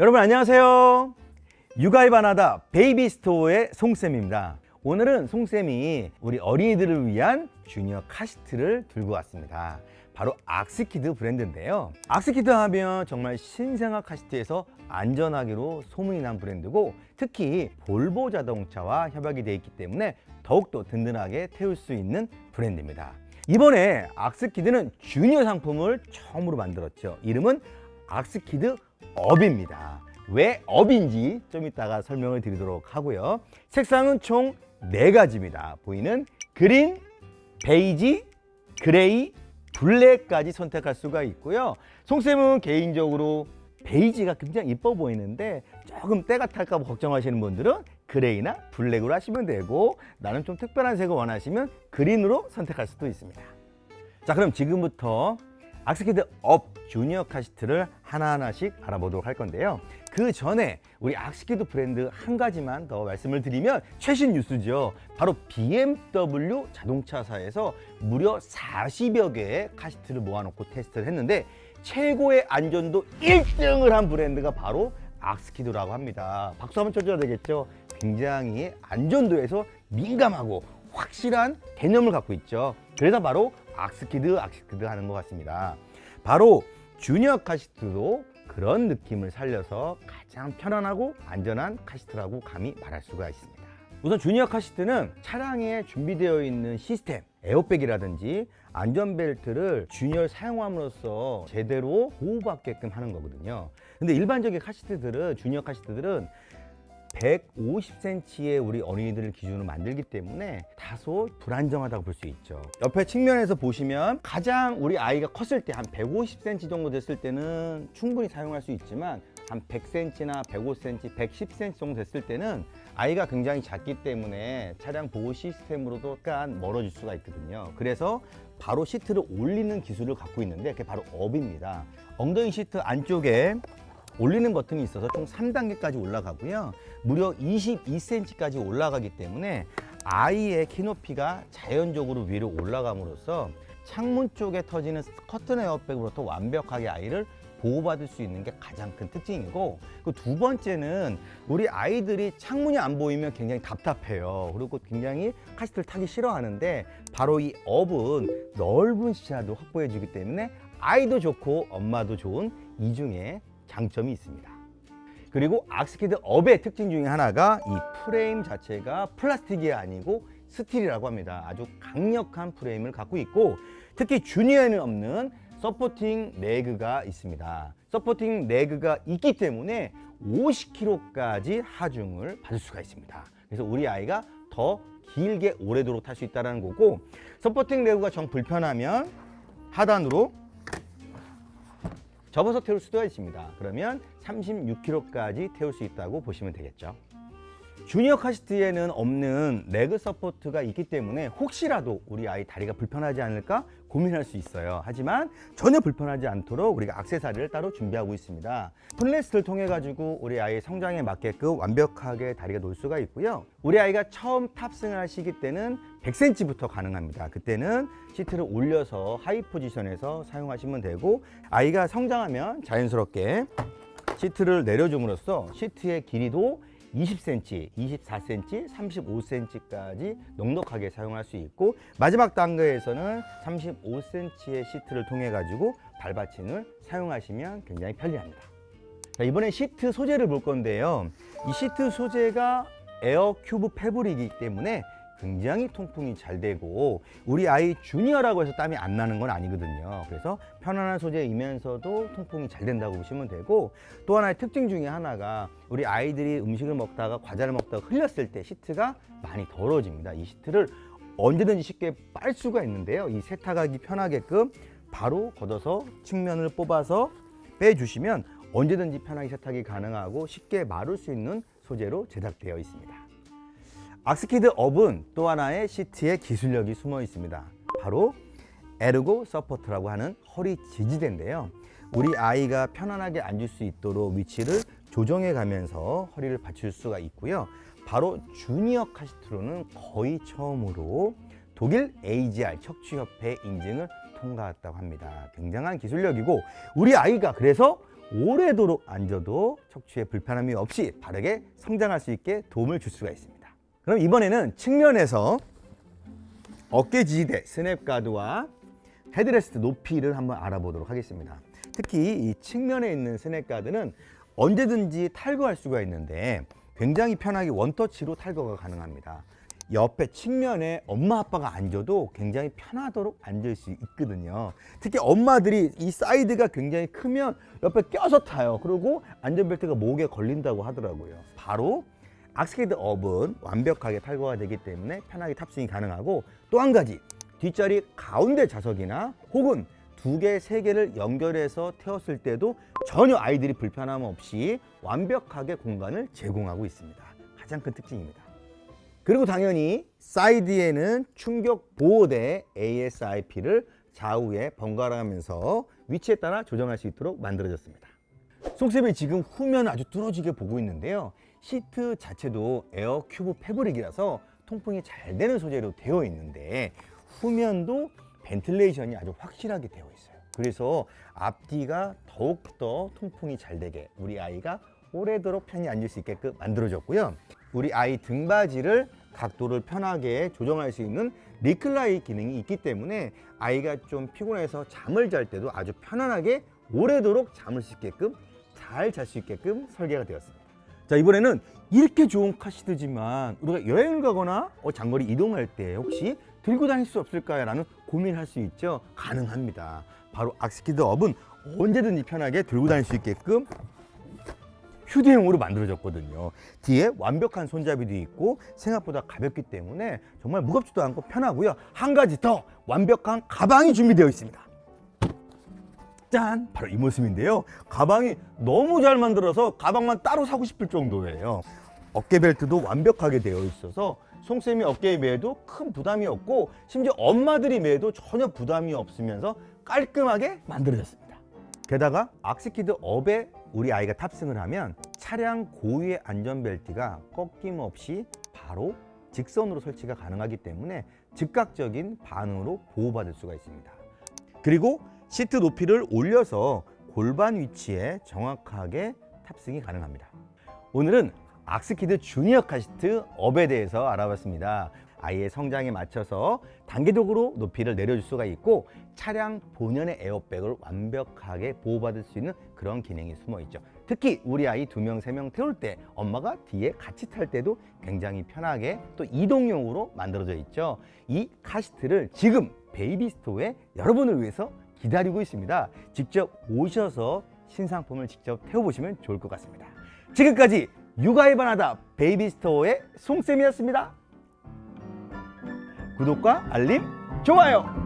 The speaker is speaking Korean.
여러분 안녕하세요. 육아의반하다 베이비스토어의 송쌤입니다. 오늘은 송쌤이 우리 어린이들을 위한 주니어 카시트를 들고 왔습니다. 바로 악스키드 브랜드인데요. 악스키드 하면 정말 신생아 카시트에서 안전하기로 소문이 난 브랜드고 특히 볼보 자동차와 협약이 되어 있기 때문에 더욱더 든든하게 태울 수 있는 브랜드입니다. 이번에 악스키드는 주니어 상품을 처음으로 만들었죠. 이름은 악스키드 업입니다. 왜 업인지 좀 이따가 설명을 드리도록 하고요. 색상은 총 네가지입니다 보이는 그린, 베이지, 그레이, 블랙까지 선택할 수가 있고요. 송쌤은 개인적으로 베이지가 굉장히 이뻐 보이는데 조금 때가 탈까 봐 걱정하시는 분들은 그레이나 블랙으로 하시면 되고 나는 좀 특별한 색을 원하시면 그린으로 선택할 수도 있습니다. 자 그럼 지금부터 악스키드 업 주니어 카시트를 하나하나씩 알아보도록 할 건데요. 그 전에 우리 악스키드 브랜드 한 가지만 더 말씀을 드리면 최신 뉴스죠. 바로 BMW 자동차사에서 무려 40여 개의 카시트를 모아놓고 테스트를 했는데 최고의 안전도 1등을 한 브랜드가 바로 악스키드라고 합니다. 박수 한번 쳐줘야 되겠죠. 굉장히 안전도에서 민감하고 확실한 개념을 갖고 있죠. 그래서 바로 악스키드, 악스키드 하는 것 같습니다. 바로 주니어 카시트도 그런 느낌을 살려서 가장 편안하고 안전한 카시트라고 감히 말할 수가 있습니다. 우선 주니어 카시트는 차량에 준비되어 있는 시스템, 에어백이라든지 안전벨트를 주니어를 사용함으로써 제대로 보호받게끔 하는 거거든요. 근데 일반적인 카시트들은, 주니어 카시트들은 150cm의 우리 어린이들을 기준으로 만들기 때문에 다소 불안정하다고 볼 수 있죠. 옆에 측면에서 보시면 가장 우리 아이가 컸을 때 한 150cm 정도 됐을 때는 충분히 사용할 수 있지만 한 100cm나 105cm, 110cm 정도 됐을 때는 아이가 굉장히 작기 때문에 차량 보호 시스템으로도 약간 멀어질 수가 있거든요. 그래서 바로 시트를 올리는 기술을 갖고 있는데 그게 바로 업입니다. 엉덩이 시트 안쪽에 올리는 버튼이 있어서 총 3단계까지 올라가고요. 무려 22cm까지 올라가기 때문에 아이의 키높이가 자연적으로 위로 올라감으로써 창문 쪽에 터지는 커튼 에어백으로부터 완벽하게 아이를 보호받을 수 있는 게 가장 큰 특징이고 그 두 번째는 우리 아이들이 창문이 안 보이면 굉장히 답답해요. 그리고 굉장히 카시트를 타기 싫어하는데 바로 이 업은 넓은 시야도 확보해 주기 때문에 아이도 좋고 엄마도 좋은 이중의 장점이 있습니다. 그리고 악스키드 업의 특징 중에 하나가 이 프레임 자체가 플라스틱이 아니고 스틸이라고 합니다. 아주 강력한 프레임을 갖고 있고 특히 주니어에는 없는 서포팅 레그가 있습니다. 서포팅 레그가 있기 때문에 50kg까지 하중을 받을 수가 있습니다. 그래서 우리 아이가 더 길게 오래도록 탈 수 있다는 거고 서포팅 레그가 정 불편하면 하단으로 접어서 태울 수도 있습니다. 그러면 36kg까지 태울 수 있다고 보시면 되겠죠. 주니어 카시트에는 없는 레그 서포트가 있기 때문에 혹시라도 우리 아이 다리가 불편하지 않을까 고민할 수 있어요. 하지만 전혀 불편하지 않도록 우리가 악세사리를 따로 준비하고 있습니다. 플레스를 통해 가지고 우리 아이의 성장에 맞게끔 완벽하게 다리가 놓을 수가 있고요. 우리 아이가 처음 탑승을 하시기 때는 100cm부터 가능합니다. 그때는 시트를 올려서 하이 포지션에서 사용하시면 되고 아이가 성장하면 자연스럽게 시트를 내려줌으로써 시트의 길이도 20cm, 24cm, 35cm까지 넉넉하게 사용할 수 있고 마지막 단계에서는 35cm의 시트를 통해 가지고 발받침을 사용하시면 굉장히 편리합니다. 자, 이번엔 시트 소재를 볼 건데요. 이 시트 소재가 에어 큐브 패브릭이기 때문에 굉장히 통풍이 잘 되고 우리 아이 주니어라고 해서 땀이 안 나는 건 아니거든요. 그래서 편안한 소재이면서도 통풍이 잘 된다고 보시면 되고 또 하나의 특징 중에 하나가 우리 아이들이 음식을 먹다가 과자를 먹다가 흘렸을 때 시트가 많이 더러워집니다. 이 시트를 언제든지 쉽게 빨 수가 있는데요. 이 세탁하기 편하게끔 바로 걷어서 측면을 뽑아서 빼주시면 언제든지 편하게 세탁이 가능하고 쉽게 마를 수 있는 소재로 제작되어 있습니다. 악스키드 업은 또 하나의 시트의 기술력이 숨어 있습니다. 바로 에르고 서포트라고 하는 허리 지지대인데요. 우리 아이가 편안하게 앉을 수 있도록 위치를 조정해 가면서 허리를 받칠 수가 있고요. 바로 주니어 카시트로는 거의 처음으로 독일 AGR 척추협회 인증을 통과했다고 합니다. 굉장한 기술력이고 우리 아이가 그래서 오래도록 앉아도 척추에 불편함이 없이 바르게 성장할 수 있게 도움을 줄 수가 있습니다. 그럼 이번에는 측면에서 어깨 지지대 스냅 가드와 헤드레스트 높이를 한번 알아보도록 하겠습니다. 특히 이 측면에 있는 스냅 가드는 언제든지 탈거할 수가 있는데 굉장히 편하게 원터치로 탈거가 가능합니다. 옆에 측면에 엄마 아빠가 앉아도 굉장히 편하도록 앉을 수 있거든요. 특히 엄마들이 이 사이드가 굉장히 크면 옆에 껴서 타요. 그리고 안전벨트가 목에 걸린다고 하더라고요. 바로 악스케이드 업은 완벽하게 탈거가 되기 때문에 편하게 탑승이 가능하고 또 한 가지 뒷자리 가운데 좌석이나 혹은 두 개, 세 개를 연결해서 태웠을 때도 전혀 아이들이 불편함 없이 완벽하게 공간을 제공하고 있습니다. 가장 큰 특징입니다. 그리고 당연히 사이드에는 충격 보호대 ASIP를 좌우에 번갈아가면서 위치에 따라 조정할 수 있도록 만들어졌습니다. 속셈이 지금 후면 아주 뚫어지게 보고 있는데요. 시트 자체도 에어 큐브 패브릭이라서 통풍이 잘 되는 소재로 되어 있는데 후면도 벤틸레이션이 아주 확실하게 되어 있어요. 그래서 앞뒤가 더욱더 통풍이 잘 되게 우리 아이가 오래도록 편히 앉을 수 있게끔 만들어졌고요. 우리 아이 등받이를 각도를 편하게 조정할 수 있는 리클라이 기능이 있기 때문에 아이가 좀 피곤해서 잠을 잘 때도 아주 편안하게 오래도록 잠을 수 있게끔 잘 잘 수 있게끔 설계가 되었습니다. 자 이번에는 이렇게 좋은 카시트지만 우리가 여행을 가거나 어, 장거리 이동할 때 혹시 들고 다닐 수 없을까라는 고민할 수 있죠. 가능합니다. 바로 악스키드 업은 언제든지 편하게 들고 다닐 수 있게끔 휴대용으로 만들어졌거든요. 뒤에 완벽한 손잡이도 있고 생각보다 가볍기 때문에 정말 무겁지도 않고 편하고요. 한 가지 더 완벽한 가방이 준비되어 있습니다. 짠! 바로 이 모습인데요. 가방이 너무 잘 만들어서 가방만 따로 사고 싶을 정도예요. 어깨 벨트도 완벽하게 되어 있어서 송쌤이 어깨에 매도 큰 부담이 없고 심지어 엄마들이 매도 전혀 부담이 없으면서 깔끔하게 만들어졌습니다. 게다가 악스키드 업에 우리 아이가 탑승을 하면 차량 고유의 안전벨트가 꺾임없이 바로 직선으로 설치가 가능하기 때문에 즉각적인 반응으로 보호받을 수가 있습니다. 그리고 시트 높이를 올려서 골반 위치에 정확하게 탑승이 가능합니다. 오늘은 악스키드 주니어 카시트 업에 대해서 알아봤습니다. 아이의 성장에 맞춰서 단계적으로 높이를 내려줄 수가 있고 차량 본연의 에어백을 완벽하게 보호받을 수 있는 그런 기능이 숨어 있죠. 특히 우리 아이 두 명, 세 명 태울 때 엄마가 뒤에 같이 탈 때도 굉장히 편하게 또 이동용으로 만들어져 있죠. 이 카시트를 지금 베이비 스토어에 여러분을 위해서 기다리고 있습니다. 직접 오셔서 신상품을 직접 태워보시면 좋을 것 같습니다. 지금까지 육아에 반하다 베이비 스토어의 송쌤이었습니다. 구독과 알림, 좋아요